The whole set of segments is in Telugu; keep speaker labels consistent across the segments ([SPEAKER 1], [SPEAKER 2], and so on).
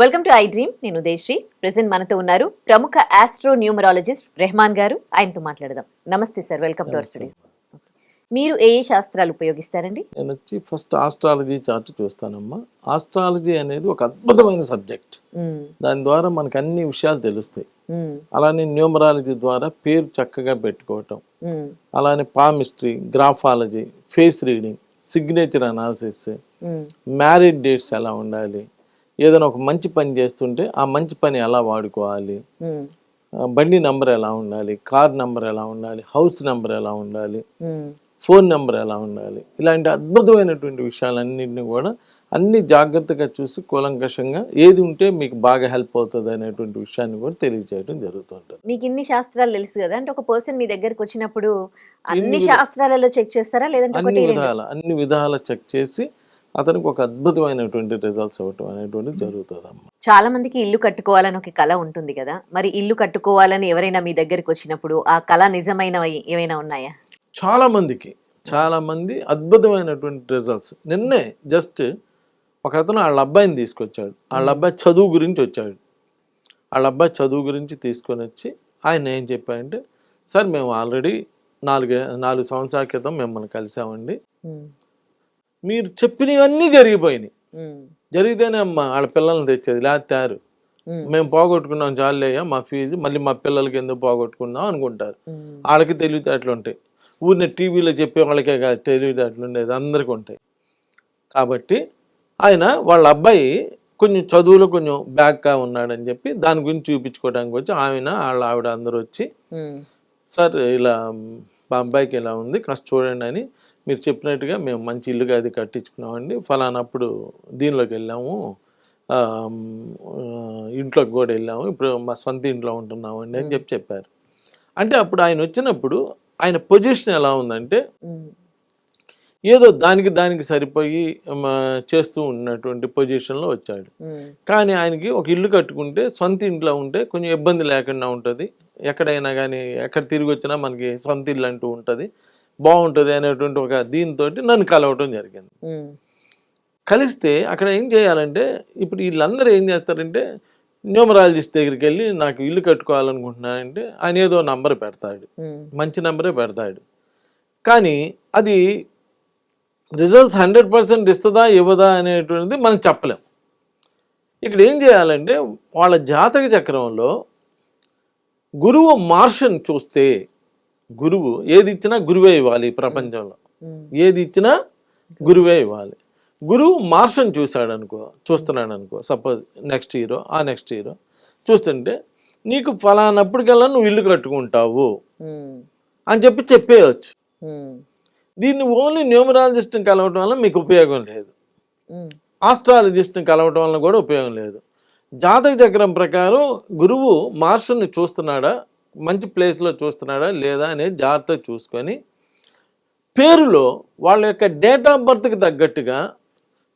[SPEAKER 1] వెల్కమ్ టు ఐ డ్రీమ్ నేను ఉదయశ్రీ. ప్రెసెంట్ మనతో ఉన్నారు ప్రముఖ ఆస్ట్రో న్యూమరాలజిస్ట్ రెహమాన్ గారు. ఆయనతో మాట్లాడదాం. నమస్తే sir. Welcome to our studio మీరు ఏ ఏ శాస్త్రాలు ఉపయోగిస్తారండి?
[SPEAKER 2] నేను వచ్చి ఫస్ట్ ఆస్ట్రాలజీ చార్ట్ చూస్తానమ్మా. ఆస్ట్రాలజీ అనేది ఒక అద్భుతమైన సబ్జెక్ట్
[SPEAKER 1] మ్మ్.
[SPEAKER 2] దాని ద్వారా మనకు అన్ని విషయాలు తెలుస్తాయి.
[SPEAKER 1] మ్మ్.
[SPEAKER 2] అలానే న్యూమరాలజీ ద్వారా పేరు చక్కగా పెట్టుకోవటం.
[SPEAKER 1] మ్మ్.
[SPEAKER 2] అలానే palmistry graphology face reading signature analysis. Marriage dates ఎలా ఉండాలి? ఏదైనా ఒక మంచి పని చేస్తుంటే ఆ మంచి పని ఎలా వాడుకోవాలి? బండి నంబర్ ఎలా ఉండాలి? కార్ నంబర్ ఎలా ఉండాలి? హౌస్ నంబర్ ఎలా ఉండాలి. ఫోన్ నెంబర్ ఎలా ఉండాలి? ఇలాంటి అద్భుతమైనటువంటి విషయాలన్నింటినీ కూడా అన్ని జాగ్రత్తగా చూసి కూలంకషంగా ఏది ఉంటే మీకు బాగా హెల్ప్ అవుతుంది అనేటువంటి విషయాన్ని కూడా తెలియజేయడం జరుగుతుంటుంది.
[SPEAKER 1] మీకు ఇన్ని శాస్త్రాలు తెలుసు కదా? అంటే ఒక పర్సన్ మీ దగ్గరకు వచ్చినప్పుడు అన్ని శాస్త్రాలలో చెక్ చేస్తారా? లేదంటే
[SPEAKER 2] అన్ని? విధాల అన్ని విధాల చెక్ చేసి అతనికి ఒక అద్భుతమైనటువంటి రిజల్ట్స్ ఇవ్వటం అనేటువంటి జరుగుతుంది అమ్మ
[SPEAKER 1] చాలా మందికి ఇల్లు కట్టుకోవాలని ఒక కళ ఉంటుంది కదా. మరి ఇల్లు కట్టుకోవాలని ఎవరైనా మీ దగ్గరికి వచ్చినప్పుడు ఆ కళ నిజమైనవి ఏమైనా ఉన్నాయా?
[SPEAKER 2] చాలా మందికి చాలా మంది అద్భుతమైనటువంటి రిజల్ట్స్ నిన్నే జస్ట్ ఒక అతను వాళ్ళ అబ్బాయిని తీసుకొచ్చాడు. వాళ్ళ అబ్బాయి చదువు గురించి వచ్చాడు. వాళ్ళ అబ్బాయి చదువు గురించి తీసుకొని వచ్చి ఆయన ఏం చెప్పాడంటే సార్ మేము ఆల్రెడీ నాలుగు నాలుగు సంవత్సరాల క్రితం మిమ్మల్ని కలిసామండి. మీరు చెప్పినవన్నీ జరిగిపోయినాయి. జరిగితేనే అమ్మ వాళ్ళ పిల్లల్ని తెచ్చేది లేకపోతే
[SPEAKER 1] మ్మ్.
[SPEAKER 2] మేము పోగొట్టుకున్నాం చాలేయ్యా మా ఫీజు మళ్ళీ మా పిల్లలకి ఎందుకు పోగొట్టుకున్నాం అనుకుంటారు. వాళ్ళకి తెలివితేటలు ఉంటాయి ఊరిని టీవీలో చెప్పే వాళ్ళకే కాదు తెలివితేటలు ఉండేది అందరికీ ఉంటాయి కాబట్టి ఆయన వాళ్ళ అబ్బాయి కొంచెం చదువులో కొంచెం బ్యాక్గా ఉన్నాడని చెప్పి దాని గురించి చూపించుకోవడానికి వచ్చి ఆయన వాళ్ళ ఆవిడ అందరూ వచ్చి. సార్ ఇలా మా అబ్బాయికి ఇలా ఉంది కాస్త చూడండి అని మీరు చెప్పినట్టుగా మేము మంచి ఇల్లుగా అది కట్టించుకున్నామండి. ఫలానప్పుడు దీనిలోకి వెళ్ళాము. ఇంట్లోకి కూడా వెళ్ళాము. ఇప్పుడు మా సొంత ఇంట్లో ఉంటున్నామండి అని చెప్పి చెప్పారు. అంటే అప్పుడు ఆయన వచ్చినప్పుడు ఆయన పొజిషన్ ఎలా ఉందంటే. ఏదో దానికి దానికి సరిపోయి చేస్తూ ఉన్నటువంటి పొజిషన్లో వచ్చాడు. కానీ ఆయనకి ఒక ఇల్లు కట్టుకుంటే సొంత ఇంట్లో ఉంటే కొంచెం ఇబ్బంది లేకుండా ఉంటుంది. ఎక్కడైనా కానీ ఎక్కడ తిరిగి వచ్చినా మనకి సొంత ఇల్లు అంటూ ఉంటుంది. బాగుంటుంది అనేటువంటి ఒక దీంతో నన్ను కలవటం జరిగింది. కలిస్తే అక్కడ ఏం చేయాలంటే ఇప్పుడు వీళ్ళందరూ ఏం చేస్తారంటే న్యూమరాలజిస్ట్ దగ్గరికి వెళ్ళి నాకు ఇల్లు కట్టుకోవాలనుకుంటున్నానంటే ఆయన ఏదో నంబర్ పెడతాడు. మంచి నెంబరే పెడతాడు కానీ అది రిజల్ట్స్ హండ్రెడ్ పర్సెంట్ ఇస్తుందా ఇవ్వదా అనేటువంటిది మనం చెప్పలేం ఇక్కడ ఏం చేయాలంటే వాళ్ళ జాతక చక్రంలో గురువు మార్షన్ చూస్తే గురువు ఏది ఇచ్చినా గురువే ఇవ్వాలి ఈ ప్రపంచంలో. ఏది ఇచ్చినా గురువే ఇవ్వాలి గురువు మార్షన్ చూశాడు అనుకో చూస్తున్నాడు అనుకో సపోజ్ నెక్స్ట్ హీరో ఆ నెక్స్ట్ హీరో చూస్తుంటే నీకు ఫలానప్పటికల్లా నువ్వు ఇల్లు కట్టుకుంటావు. అని చెప్పి చెప్పేయచ్చు. దీన్ని ఓన్లీ న్యూమరాలజిస్ట్ని కలవటం వల్ల మీకు ఉపయోగం లేదు. ఆస్ట్రాలజిస్ట్ని కలవటం వల్ల కూడా ఉపయోగం లేదు జాతక చక్రం ప్రకారం గురువు మార్షల్ని చూస్తున్నాడా మంచి ప్లేస్లో చూస్తున్నాడా లేదా అనేది జాగ్రత్తగా చూసుకొని పేరులో వాళ్ళ యొక్క డేట్ ఆఫ్ బర్త్కి తగ్గట్టుగా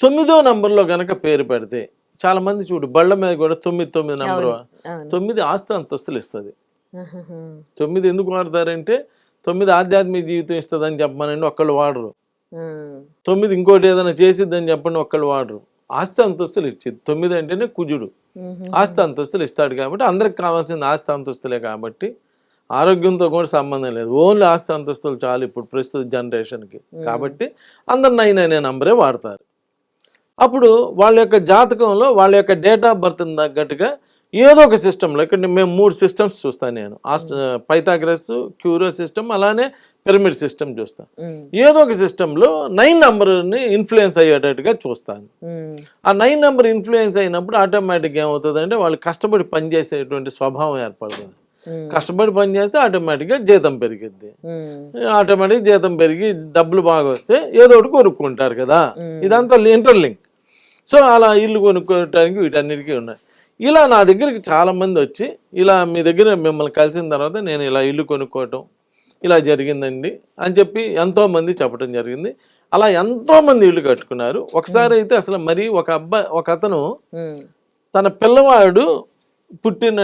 [SPEAKER 2] తొమ్మిదో నంబర్లో గనక పేరు పెడితే చాలా మంది చూడు బళ్ళ మీద కూడా తొమ్మిది తొమ్మిది నంబర్. తొమ్మిది ఆస్తి అంతస్తులు ఇస్తుంది. తొమ్మిది ఎందుకు వాడతారంటే తొమ్మిది ఆధ్యాత్మిక జీవితం ఇస్తుందని చెప్పమనండి ఒక్కళ్ళు వాడరు
[SPEAKER 1] మ్మ్.
[SPEAKER 2] తొమ్మిది ఇంకోటి ఏదైనా చేసిద్దని చెప్పండి ఒక్కళ్ళు వాడరు ఆస్తి అంతస్తులు ఇచ్చేది తొమ్మిది అంటేనే కుజుడు. ఆస్తి అంతస్తులు ఇస్తాడు కాబట్టి అందరికి కావాల్సింది ఆస్తి అంతస్తులే కాబట్టి ఆరోగ్యంతో కూడా సంబంధం లేదు. ఓన్లీ ఆస్తి అంతస్తులు చాలు ఇప్పుడు ప్రస్తుత జనరేషన్కి. కాబట్టి అందరు నైన్ అనే నంబరే వాడతారు. అప్పుడు వాళ్ళ యొక్క జాతకంలో వాళ్ళ యొక్క డేట్ ఆఫ్ బర్త్ని తగ్గట్టుగా ఏదో ఒక సిస్టంలో ఇక్కడ మేము మూడు సిస్టమ్స్ చూస్తాను నేను ఆస్ట్ పైథాగ్రస్ క్యూరో సిస్టమ్ అలానే పిరమిడ్ సిస్టమ్ చూస్తాను. ఏదో ఒక సిస్టంలో నైన్ నెంబర్ని ఇన్ఫ్లుయెన్స్ అయ్యేటట్టుగా చూస్తాను. ఆ నైన్ నెంబర్ ఇన్ఫ్లుయెన్స్ అయినప్పుడు ఆటోమేటిక్గా ఏమవుతుంది అంటే వాళ్ళు కష్టపడి పనిచేసేటువంటి స్వభావం ఏర్పడుతుంది. కష్టపడి పని చేస్తే ఆటోమేటిక్గా జీతం పెరిగిద్ది. ఆటోమేటిక్ జీతం పెరిగి డబ్బులు బాగా వస్తే ఏదో ఒకటి కొనుక్కుంటారు కదా. ఇదంతా ఇంటర్లింక్ సో అలా ఇల్లు కొనుక్కోవటానికి వీటన్నిటికీ ఉన్నాయి ఇలా నా దగ్గరికి చాలా మంది వచ్చి ఇలా మీ దగ్గర మిమ్మల్ని కలిసిన తర్వాత నేను ఇలా ఇల్లు కొనుక్కోవటం ఇలా జరిగిందండి అని చెప్పి ఎంతో మంది చెప్పడం జరిగింది. అలా ఎంతో మంది ఇల్లు కట్టుకున్నారు. ఒకసారి అయితే అసలు మరి ఒక అబ్బాయి ఒక అతను. తన పిల్లవాడు పుట్టిన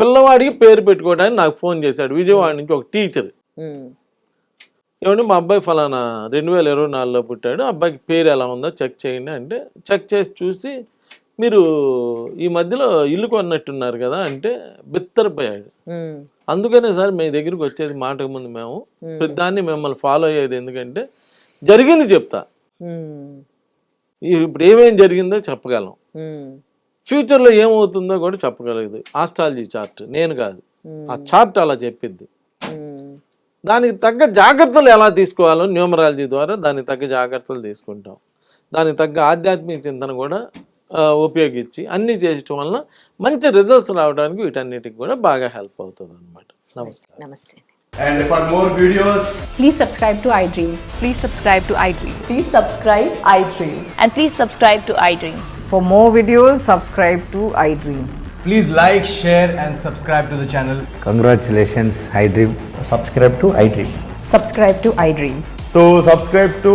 [SPEAKER 2] పిల్లవాడికి పేరు పెట్టుకోవడానికి నాకు ఫోన్ చేశాడు. విజయవాడ నుంచి ఒక టీచర్. ఏమంటే మా అబ్బాయి ఫలానా రెండు వేల ఇరవై నాలుగులో పుట్టాడు. అబ్బాయికి పేరు ఎలా ఉందో చెక్ చేయండి అంటే చెక్ చేసి చూసి మీరు ఈ మధ్యలో ఇల్లు కొన్నట్టున్నారు కదా అంటే బిత్తరపోయాడు. అందుకనే సార్ మీ దగ్గరికి వచ్చేది మాటకు ముందు మేము. దాన్ని మిమ్మల్ని ఫాలో అయ్యేది ఎందుకంటే జరిగింది చెప్తా. ఇప్పుడు ఏమేం జరిగిందో చెప్పగలం. ఫ్యూచర్లో ఏమవుతుందో కూడా చెప్పగలదు. Astrology chart. నేను కాదు. ఆ చార్ట్ అలా చెప్పింది
[SPEAKER 1] ఉమ్,
[SPEAKER 2] దానికి తగ్గ జాగ్రత్తలు ఎలా తీసుకోవాలో న్యూమరాలజీ ద్వారా దానికి తగ్గ జాగ్రత్తలు తీసుకుంటాం. దానికి తగ్గ ఆధ్యాత్మిక చింతన కూడా ఉపయోగించి అన్నీ చేయటం వలన మంచి రిజల్ట్స్ రావడానికి వీటన్నిటికి కూడా బాగా హెల్ప్ అవుతుంది అనమాట నమస్కారం
[SPEAKER 1] నమస్తే
[SPEAKER 3] And for more videos,
[SPEAKER 4] Please subscribe to iDream.
[SPEAKER 5] Please subscribe to iDream.
[SPEAKER 4] Please subscribe iDream.
[SPEAKER 5] And please subscribe to iDream.
[SPEAKER 6] For more videos, subscribe to iDream.
[SPEAKER 3] please like, share, and subscribe to the channel.
[SPEAKER 7] Congratulations, iDream.
[SPEAKER 8] subscribe to iDream.
[SPEAKER 4] Subscribe to iDream.
[SPEAKER 3] So, subscribe to